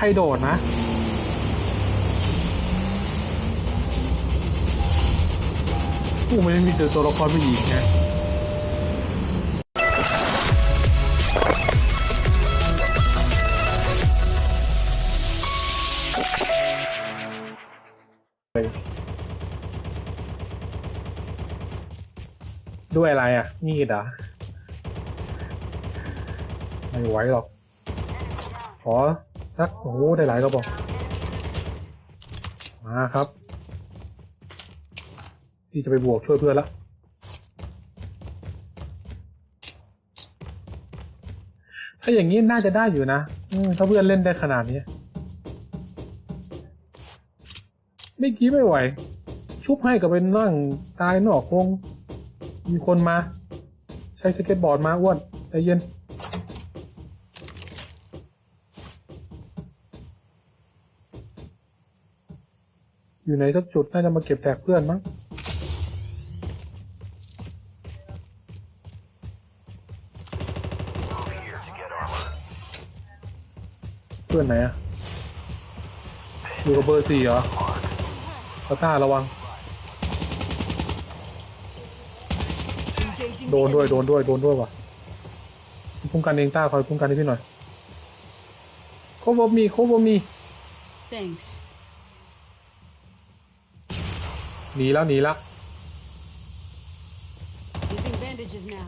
ใครโดดนะ ผู้มันมีตัวละครผู้หญิงไงด้วยอะไรอะนี่เหรอไม่ไหวหรอกขอ สักโอ้โหได้หลายก็บอก มาครับ พี่จะไปบวกช่วยเพื่อนละถ้าอย่างนี้น่าจะได้อยู่นะถ้าเพื่อนเล่นได้ขนาดนี้ไม่กี้ไม่ไหว ชุบให้กับเป็นนั่งตายนอกวงมีคนมา ใช้สเก็ตบอร์ดมาอ้วนใจเย็น อยู่ไหนสักจุดน่าจะมาเก็บแตกเพื่อนมั้งเพื่อนไหนอะอยู่กับเบอร์สี่เหรอตาต้าระวัง Engaging โดน the ด้วย enemy. โดนด้วย โดนด้วยว่ะคุ้มกันเองต้าคอยคุ้มกันให้พี่หน่อยโคบมีโคบมี Thanks. หนีแล้วหนีแล้ว Using bandages now.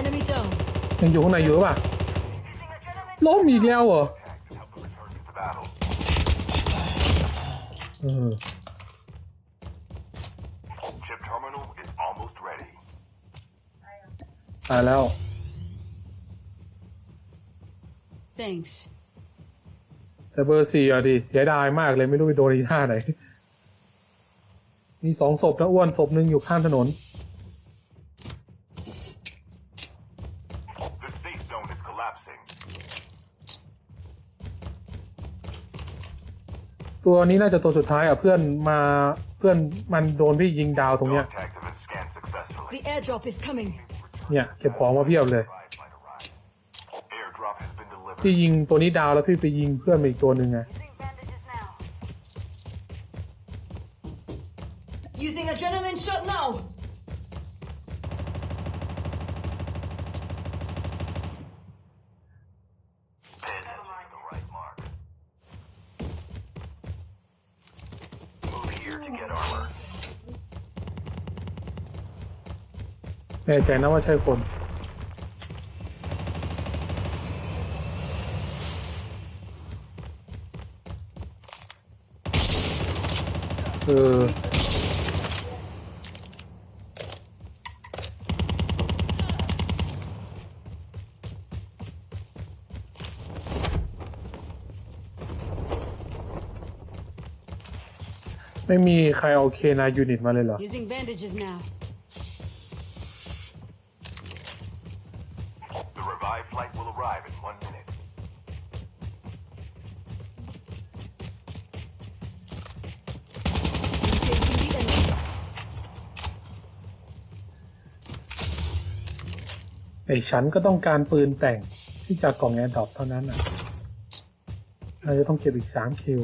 Enemy down. ยังอยู่ข้างในอยู่หรือเปล่าล้มอีกแล้วเหรอเออ Chip terminal is almost ready. ตายแล้ว Thanks. แต่เบอร์สี่อะดิ เสียดายมากเลยไม่รู้ไปโดนอีท่าไหน มีสองศพนะอ้วนศพหนึ่งอยู่ข้างถนน The safe zone is collapsing. ตัวนี้น่าจะตัวสุดท้ายอะเพื่อนมาเพื่อนมันโดนพี่ยิงดาวตรงเนี้ย Dog tags have been scanned successfully. The airdrop is coming. เนี่ยเก็บของมาเพียบเลย Revived พี่ยิงตัวนี้ดาวแล้วพี่ไปยิงเพื่อนมาอีกตัวหนึ่งไง Using adrenaline shot now. This is the right mark. Move here to get armor. แน่ใจนะว่าใช่คน เออไม่มีใครเอาเคนายูนิตมาเลยเหรอ Using bandages now. ไอ้ฉันก็ต้องการปืนแต่งที่จากกล่องแอร์ดอปเท่านั้นอะเราจะต้องเก็บอีกสามคิว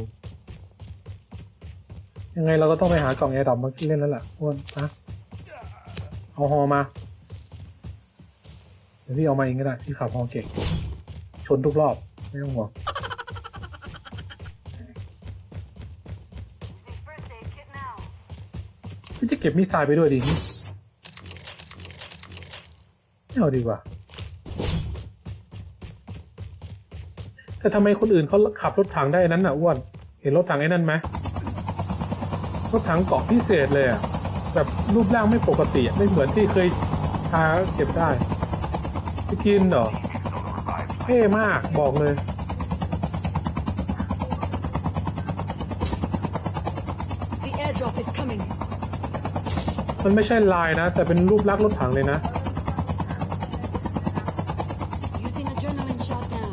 ยังไงเราก็ต้องไปหากล่องแอร์ดอปมาเล่นแล้วล่ะอ้วนนะเอาฮอมา เดี๋ยวพี่เอามาเองก็ได้ พี่ขับฮอเก่งชนทุกรอบ ไม่ต้องห่วงพี่จะเก็บมิสไซล์ไปด้วยดิ ไม่เอาดีกว่า แต่ทำไมคนอื่นเขาขับรถถังได้นั้นน่ะอ้วนเห็นรถถังไอ้นั่นไหมรถถังเกาะพิเศษเลยอะแบบรูปร่างไม่ปกติอะไม่เหมือนที่เคยพาเก็บได้สกินเหรอเท่มากบอกเลย The airdrop is coming. มันไม่ใช่ลายนะ แต่เป็นรูปลักษณ์รถถังเลยนะ shut down.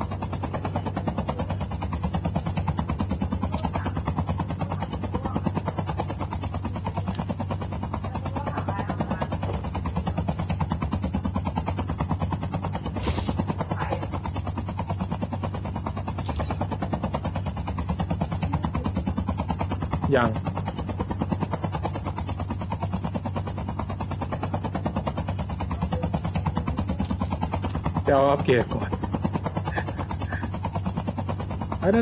Dần. Đeo áp kia của ยวเอ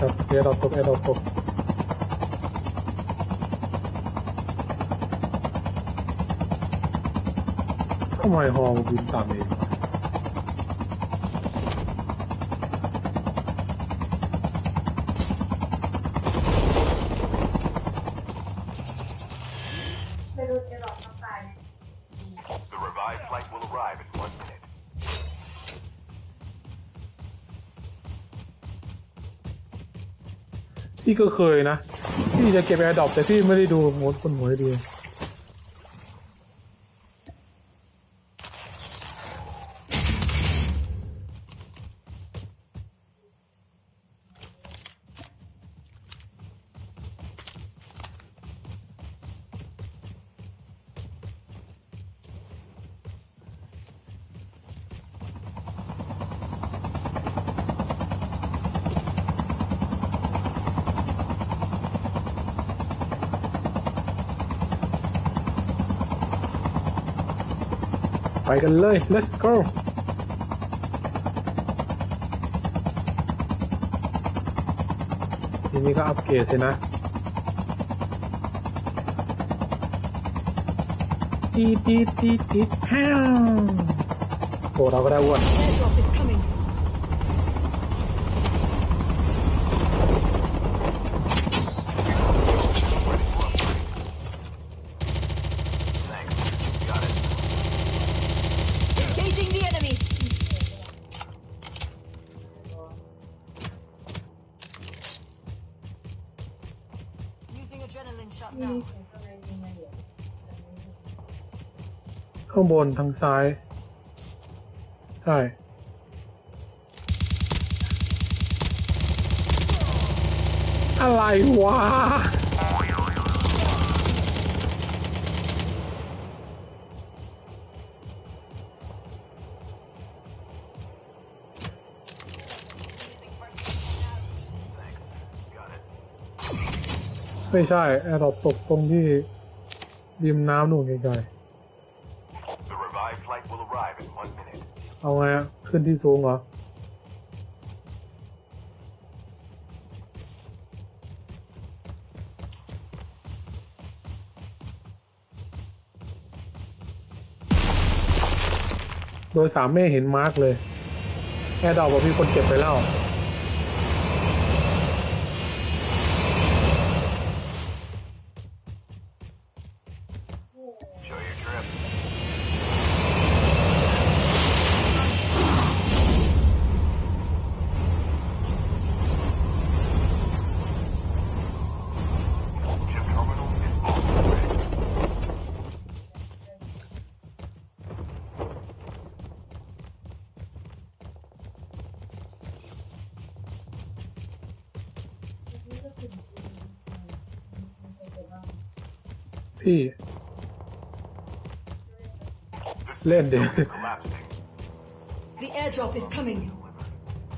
าอัปเกรดก่อนเดี๋ยวเดี๋ยวเพี่ก็เคยนะ พี่จะเก็บแอร์ดรอปแต่พี่ไม่ได้ดูโหมดคนหัวดี ไปกันเลย let's go ทีนี้ก็อัปเกรดสินะตีตีตีตีแฮวโอ้เราก็ได้อ้วน ข้างบนทางซ้าย ใช่ อะไรวะ ไม่ใช่แอร์ดรอปตกตรงที่ริมน้ำนู่นไกล The เอาไงขึ้นที่สูงเหรอ โดยสามไม่เห็นมาร์กเลยแอดอปบอกมีคนเก็บไปแล้ว พี่ This เล่นเดี๋ยว is collapsing. The airdrop is coming.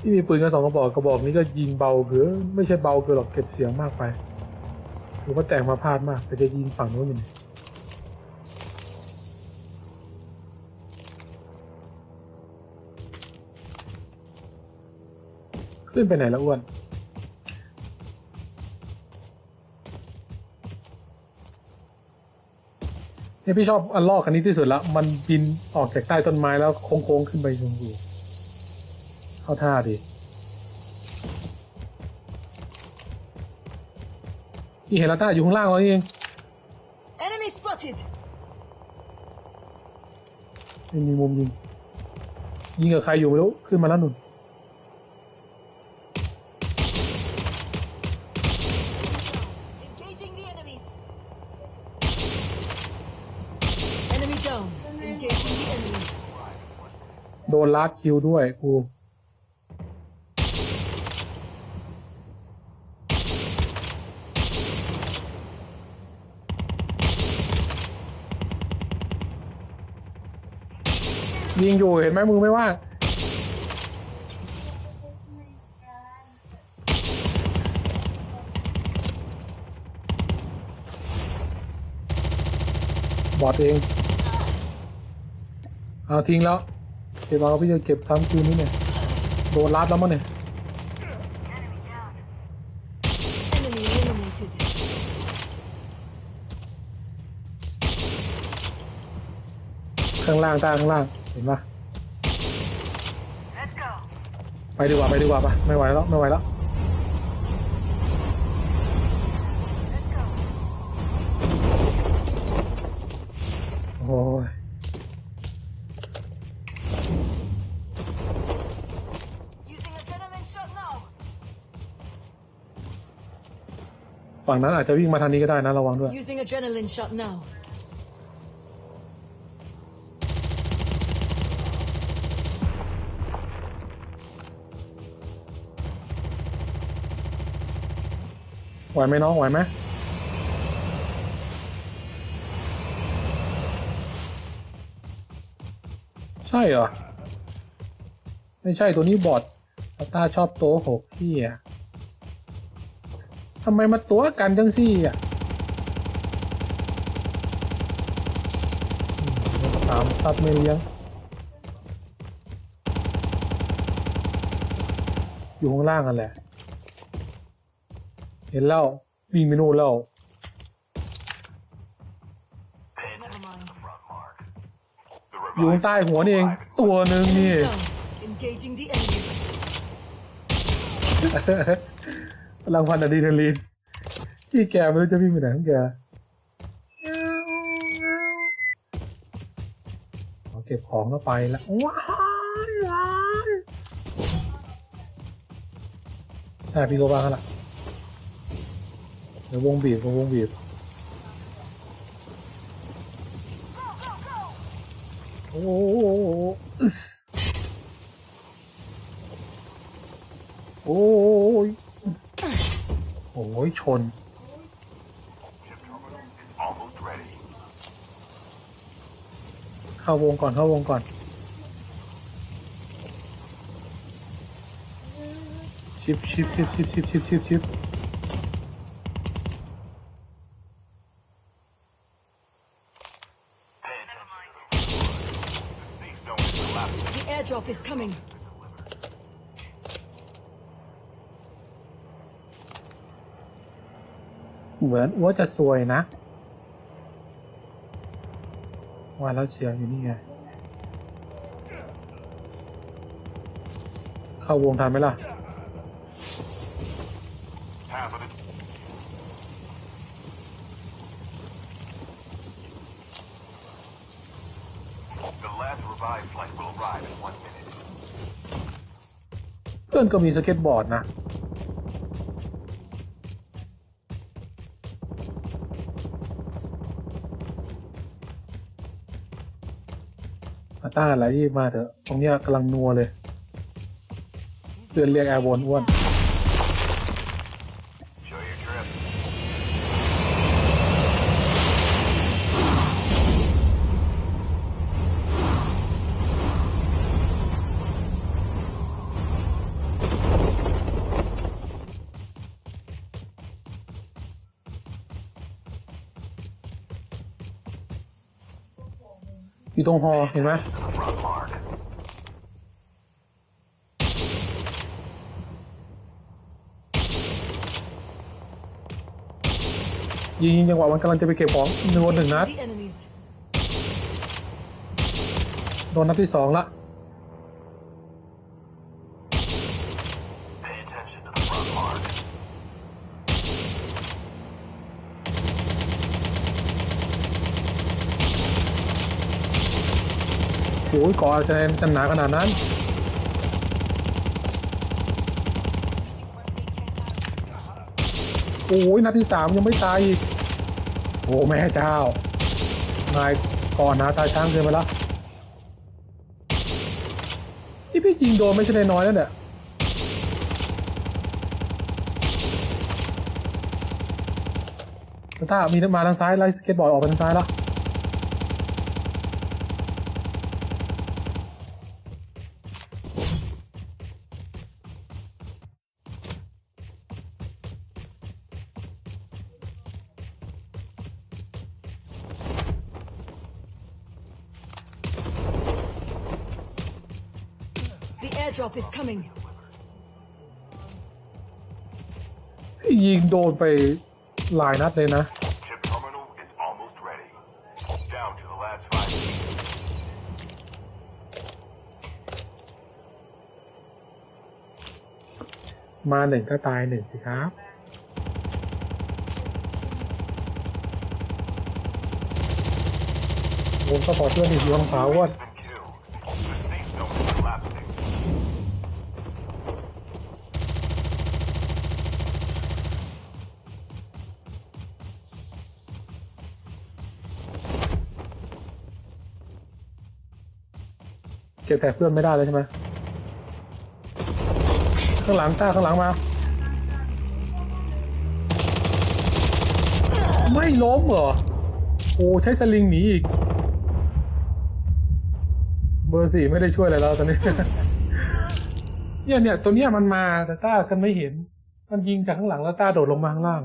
ที่มีปืนกันสองกระบอกกระบอกนี้ก็ยิงเบาเกินไม่ใช่เบาเกินหรอกเก็บเสียงมากไปหรือว่าแต่งมาพลาดมากแต่จะยิงฝั่งโน้นอยู่นี่ขึ้นไปไหนแล้วอ้วน เนี่ยพี่ชอบอันลอกอันนี้ที่สุดละ มันบินออกจากใต้ต้นไม้แล้วโค้งๆขึ้นไปสูงๆเข้าท่าดีพี่เห็นแล้วต้าอยู่ข้างล่างเราเอง Enemy spotted. ไม่มีมุมยิง ยิงกับใครอยู่ไม่รู้ ขึ้นมาแล้วหนุน โดนลาดคิวด้วยครูยิงอยู่เห็นไหมมือไม่ว่า บอดเอง เอาทิ้งแล้ว เก็บเอาพี่จะเก็บซ้ำคืนนี้เนี่ยโดนรัดแล้วมั้งเนี่ยข้างล่างใต้ข้างล่างเห็นปะไปดีกว่าไปดีกว่าปะไม่ไหวแล้วไม่ไหวแล้วโอ้ย ฝั่งนั้นอาจจะวิ่งมาทางนี้ก็ได้นะระวังด้วย Using adrenaline shot now. ไหวไหมน้องไหวไหมใช่เหรอ ไม่ใช่ตัวนี้บอดตาชอบโตหกพี่อะ ทำไมมาตัวกันจังซี่อะอืมสามซับไม่เลี้ยง อยู่ข้างล่างกันแหละ เห็นแล้ววิ่งไปนู่นแล้ว Pay Never attention to mind. the front mark. The อยู่ข้าง revived ใต้หัวนี่เอง ตัวหนึ่งนี่ พลังพันอะดรีนาลีนพี่แกไม่รู้จะวิ่งไปไหนของแกเอาเก็บของแล้วไปแล้วว้านว้านใช่พี่โก็ว่างละเดี๋ยววงบีบเดี๋ยววงบีบโอ้โหโอ้ย โอ้ยชน เข้าวงก่อนเข้าวงก่อน ชิปชิปชิปชิปชิปชิปชิปชิปชิป เหมือนว่าจะซวยนะ ว่าแล้วเชียร์อยู่นี่ไง เข้าวงทันไหมล่ะ Half of it. The last revived flight will arrive in one minute. เพื่อนก็มีสเก็ตบอร์ดนะ ต้าอะไรที่มาเถอะ ตรงเนี้ยกำลังนัวเลยเตือนเรียกแอร์วนอ้วน อยู่ตรงฮอเห็นไหมยิงยิงจังหวะมันกำลังจะไปเก็บของโดนหนึ่งนัดโดนนัดที่สองละ โอ้ยก่อจะจะหนาขนาดนั้น โอ้ยนัดที่สามยังไม่ตายอีก โอ้แม่เจ้านายก่อนหนาตายช้างเกินไปล้วนี่พี่ยิงโดนไม่ใช่น้อยๆแล้วเนี่ยถ้ามีมาทางซ้ายไล่สเก็ตบอร์ดออกไปทางซ้ายแล้ว airdrop is coming. ยิงโดนไปหลายนัดเลยนะ Chip terminal is almost ready. Down to the last five minutes. มาหนึ่งก็ตายหนึ่งสิครับวงก็พอเพื่อนอีกยวงขาวว่า Been ก็บแท็กเพื่อนไม่ได้เลยใช่ไหมข้างหลังต้าข้างหลังมา ไม่ล้มเหรอ โอ้ใช้สลิงหนีอีก เบอร์สี่ไม่ได้ช่วยอะไรแล้วตอนนี้ เนี่ยเนี่ยตัวเนี้ยมันมาแต่ต้ากันไม่เห็น มันยิงจากข้างหลังแล้วต้าโดดลงมาข้างล่าง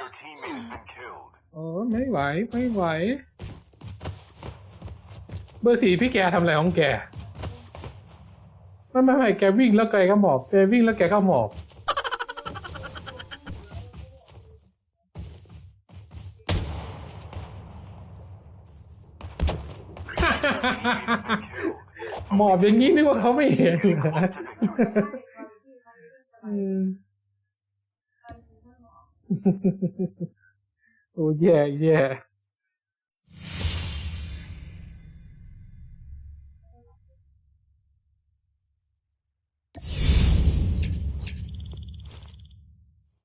Your teammate has been killed. เออไม่ไหวไม่ไหว เบอร์สี่พี่แกทำอะไรของแกไม่ไม่ไม่แกวิ่งแล้วแกก็หมอบแกวิ่งแล้วแกก็หมอบหมอบอย่างนี้นึกว่าเขาไม่เห็นเหรออืมโอ้แย่แย่